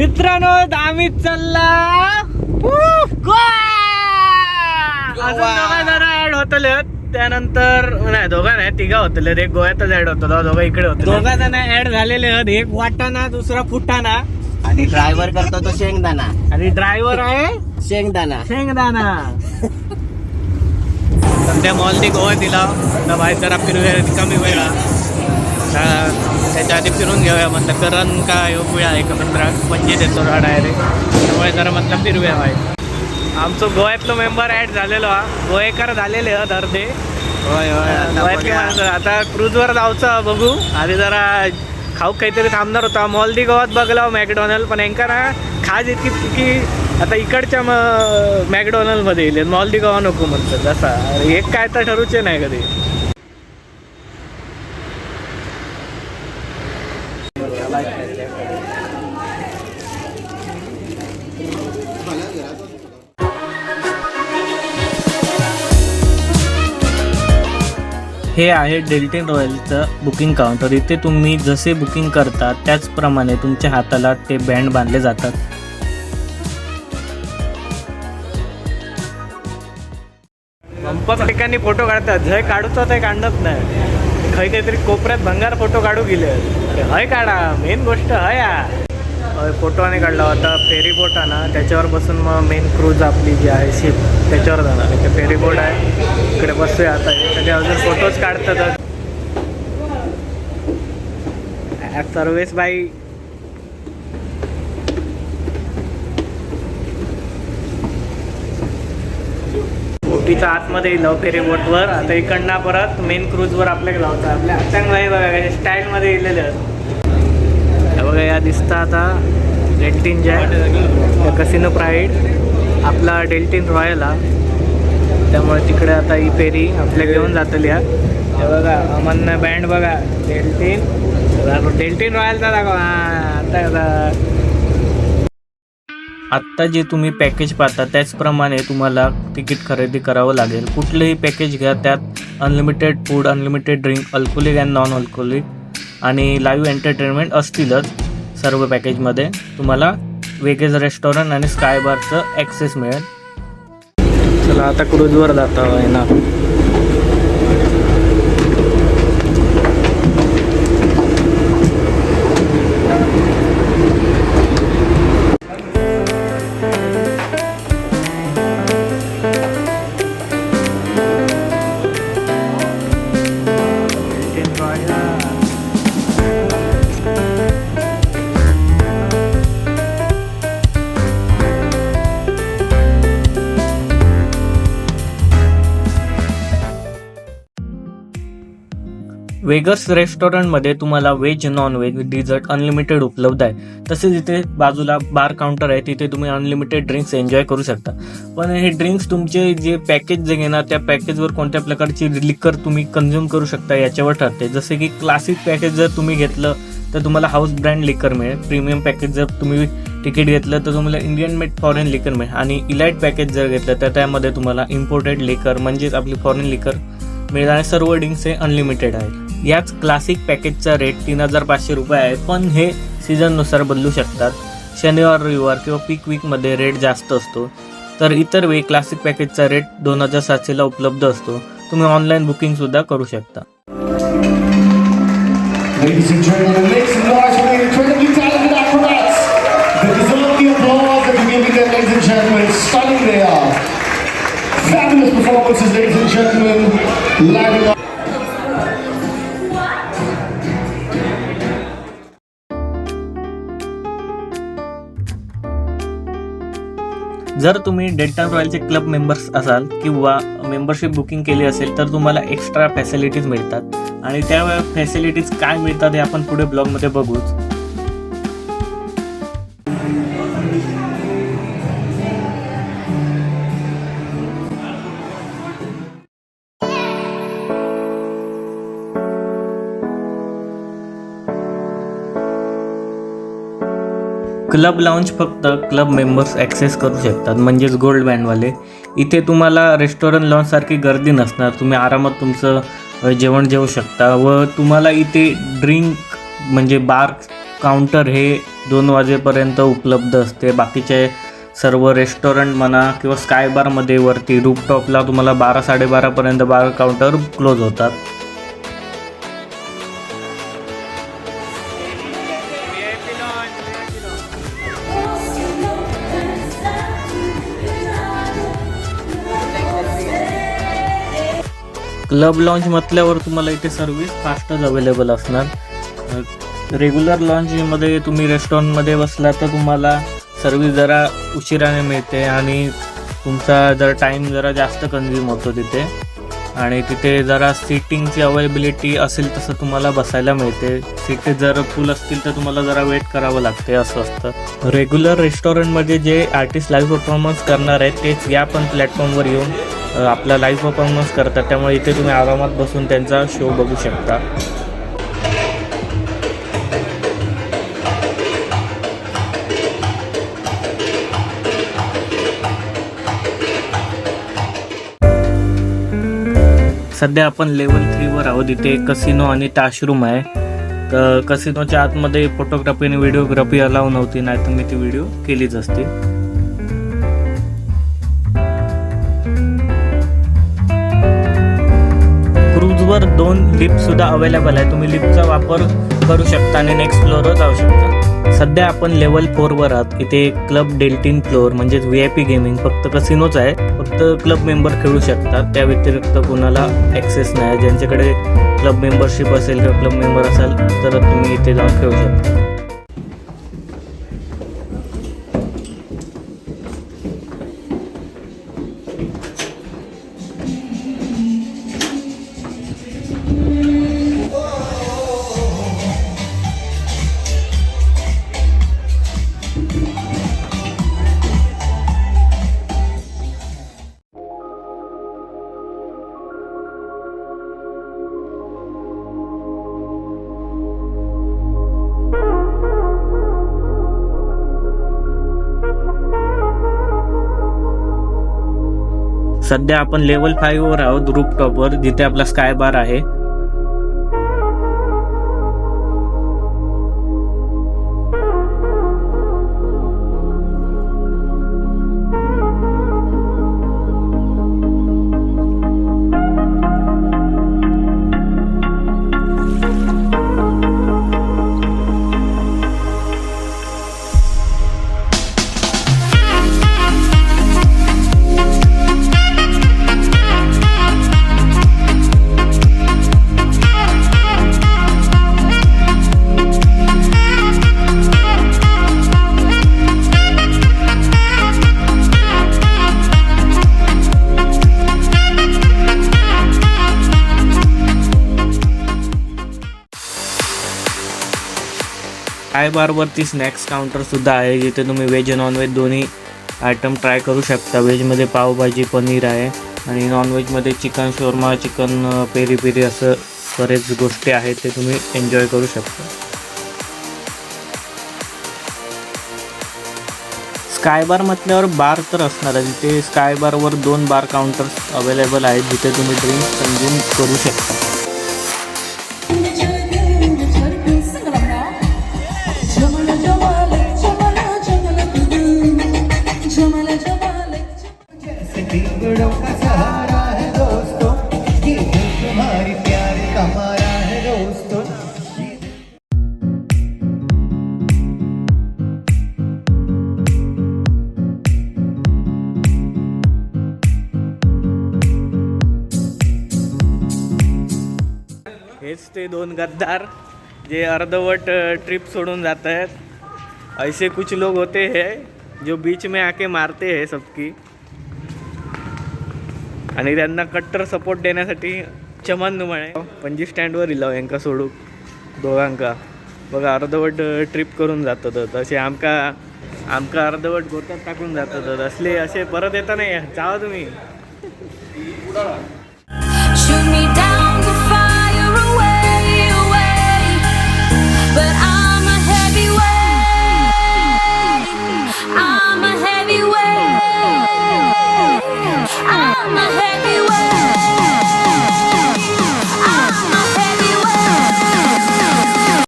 मित्रांनो आम्ही चालला. दोघा ऍड होतले. त्यानंतर नाही दोघा नाही तिघा होतले. एक गोव्यातच ऍड होतो दोघा इकडे होते दोघा जण ऍड झालेले आहेत. एक वाटाणा दुसरा फुटाणा. आणि ड्रायव्हर करतो तो शेंगदाणा. आणि ड्रायव्हर आहे? शेंगदाणा. शेंगदाणा. सध्या मॉलने गोवा दिला. बाहेर जरा फिरूया कमी वेळा त्याच्या आधी फिरून घेऊया म्हटलं करण का योग वेळा आहे का पंधरा पंचवीस येतो डायरेक्ट त्यामुळे जरा म्हटलं फिरूया बाहेर. आमचं गोव्यातलं मेंबर ॲड झालेलो हा. गोवेकर झालेले आहेत अर्धे होय होय आता क्रूजवर जाऊचं बघू. आधी जरा खाऊ काहीतरी थांबणार होता. मॉलदी गोवात बघला मॅकडॉनल्ड पण यांका ना खाज इतकी की आता इकडच्या मॅकडॉनल्डमध्ये येईल. मॉलदी गोवा नको म्हणतात जसा. एक काय तर ठरूचे नाही कधी. हे आहे डेल्टेन रॉयलचं बुकिंग काउंटर. इथे तुम्ही जसे बुकिंग करता त्याचप्रमाणे तुमच्या हाताला ते बँड बांधले जातात. ठिकाणी फोटो काढतात. झय काढतो ते काढत नाही. खंय काहीतरी कोपऱ्यात भंगार फोटो काढू गेले हय काढा मेन गोष्ट हय हय फोटोने काढला होता फेरी बोट आहे ना त्याच्यावर बसून मग मेन क्रूज आपली जी आहे शिप त्याच्यावर जाणार इथे फेरी बोट आहे. इकडे बसूया आता. सगळे अजून फोटोज काढतात सर्वेस बाई. तिथं आतमध्ये लव फेरी बोटवर. आता इकडनं परत मेन क्रूजवर आपल्याकडे लावतात आपल्या अचांगलाई बघा कशा स्टाईलमध्ये गेलेले बघा या दिसता आता डेल्टिन जॅक कसिनो प्राईड आपला डेल्टिन रॉयल हा. त्यामुळे तिकडे आता ही फेरी आपल्या घेऊन जातली हा. ते बघा अमन बँड बघा डेल्टिन. डेल्टिन रॉयलचा दाखवा. आता आत्ता जे तुम्ही पॅकेज पाहता त्याचप्रमाणे तुम्हाला तिकीट खरेदी करावं लागेल. कुठलंही पॅकेज घ्या त्यात unlimited food unlimited drink alcoholic and non alcoholic आणि लाईव्ह एंटरटेनमेंट असतीलच सर्व पॅकेजमध्ये तुम्हाला वेगेज रेस्टॉरंट आणि स्काय बारचं ॲक्सेस मिळेल. चला आता क्रूजवर जाता येणार वेगस रेस्टॉरंटमध्ये तुम्हाला veg non veg dessert unlimited उपलब्ध आहे. तसेच इथे बाजूला बार काउंटर आहे तिथे तुम्ही अनलिमिटेड ड्रिंक्स एन्जॉय करू शकता. पण हे ड्रिंक्स तुमचे जे पॅकेज जे घेणार त्या पॅकेजवर कोणत्या प्रकारची लिकर तुम्ही कन्झ्युम करू शकता याच्यावर ठरते. जसे की क्लासिक पॅकेज जर तुम्ही घेतलं तर तुम्हाला हाऊस ब्रँड लिकर मिळेल. प्रीमियम पॅकेज जर तुम्ही तिकीट घेतलं तर तुम्हाला इंडियन मेड फॉरेन लिकर मिळेल. आणि इलाइट पॅकेज जर घेतलं तर त्यामध्ये तुम्हाला इम्पोर्टेड लिकर म्हणजेच आपली फॉरेन लिकर मिळणारे सर्व ड्रिंक्स हे अनलिमिटेड आहेत. याच क्लासिक पॅकेजचा रेट तीन हजार पाचशे रुपये आहे पण हे सीझननुसार बदलू शकतात. शनिवार रविवार किंवा पीक वीकमध्ये रेट जास्त असतो. तर इतर वेळी क्लासिक पॅकेजचा रेट दोन हजार सातशेला उपलब्ध असतो. तुम्ही ऑनलाईन बुकिंगसुद्धा करू शकता. Ladies and gentlemen, Live जर तुम्ही डेल्टा रॉयलचे क्लब मेंबर्स असाल किंवा मेंबरशिप बुकिंग केली असेल तर तुम्हाला एक्स्ट्रा फॅसिलिटीज मिळतात. आणि त्या फॅसिलिटीज काय मिळतात हे आपण पुढे ब्लॉगमध्ये बघूच. क्लब लाऊंज फक्त क्लब मेंबर्स ॲक्सेस करू शकतात. म्हणजेच गोल्ड बँडवाले इथे तुम्हाला रेस्टॉरंट लॉन्चसारखी गर्दी नसणार. तुम्ही आरामात तुमचं जेवण जेवू शकता व तुम्हाला इथे ड्रिंक म्हणजे बार काउंटर हे दोन वाजेपर्यंत उपलब्ध असते. बाकीचे सर्व रेस्टॉरंट म्हणा किंवा स्काय बारमध्ये वरती रूपटॉपला तुम्हाला बारा साडेबारापर्यंत बार काउंटर क्लोज होतात. क्लब लॉन्च म्हटल्यावर तुम्हाला इथे सर्व्हिस फास्टच अवेलेबल असणार. रेग्युलर लॉन्चमध्ये तुम्ही रेस्टॉरंटमध्ये बसला तर तुम्हाला सर्व्हिस जरा उशिराने मिळते आणि तुमचा जरा टाईम जरा जास्त कन्झ्युम होतो तिथे. आणि तिथे जरा सीटिंगची अवेलेबिलिटी असेल तसं तुम्हाला बसायला मिळते. सीट जर फुल असतील तर तुम्हाला जरा वेट करावं लागते असं असतं. रेग्युलर रेस्टॉरंटमध्ये जे आर्टिस्ट लाईव्ह परफॉर्मन्स करणार आहेत तेच या पण प्लॅटफॉर्मवर येऊन आपला लाईव्ह परफॉर्मन्स करतात. त्यामुळे इथे तुम्ही आरामात बसून त्यांचा शो बघू शकता. सध्या आपण लेवल थ्रीवर आहोत. इथे कसिनो आणि ताशरूम आहे. तर कसिनोच्या आतमध्ये फोटोग्राफी आणि व्हिडिओग्राफी अलाव नव्हती नाही तर मी ती व्हिडिओ केलीच असते. क्रूजवर दोन लिफ्ट सुद्धा अवेलेबल आहे. तुम्ही लिफ्टचा वापर करू शकता आणि नेक्स्ट फ्लोअरवर जाऊ शकता. सध्या आपण लेवल फोरवर आहात. इथे क्लब डेल्टीन फ्लोअर म्हणजेच व्ही आय पी गेमिंग फक्त कसिनोच आहे. फक्त क्लब मेंबर खेळू शकतात. त्या व्यतिरिक्त कोणाला ॲक्सेस नाही. ज्यांच्याकडे क्लब मेंबरशिप असेल किंवा क्लब मेंबर असाल तर तुम्ही इथे जाऊन खेळू शकता. सध्या आपण लेवल फाईव्हवर आहोत रूप टॉपवर जिथे आपला स्काय बार आहे. स्काय बारवरती स्नॅक्स काउंटरसुद्धा आहे जिथे तुम्ही व्हेज नॉनव्हेज दोन्ही आयटम ट्राय करू शकता. व्हेजमध्ये पावभाजी पनीर आहे आणि नॉनव्हेजमध्ये chicken shawarma chicken peri peri असं बरेच गोष्टी आहेत ते तुम्ही एन्जॉय करू शकता. स्काय बार म्हटल्यावर बार तर असणार आहे. तिथे स्काय बारवर दोन बार काउंटर्स अवेलेबल आहेत जिथे तुम्ही ड्रिंक्स कंझ्युम करू शकता. हेच ते दोन गद्दार जे अर्धवट ट्रिप सोडून जात आहेत. ऐसे कुछ लोग होते हैं जो बीच में आके मारते हे सबकी. आणि त्यांना कट्टर सपोर्ट देण्यासाठी चमन म्हणे. पणजी स्टँडवर इलाव यांका सोडू दोघांका. बघा अर्धवट ट्रिप करून जातात. तसे आमका आमका अर्धवट गोत्यात टाकून जातात. असले असे परत येता नाही. जावा तुम्ही.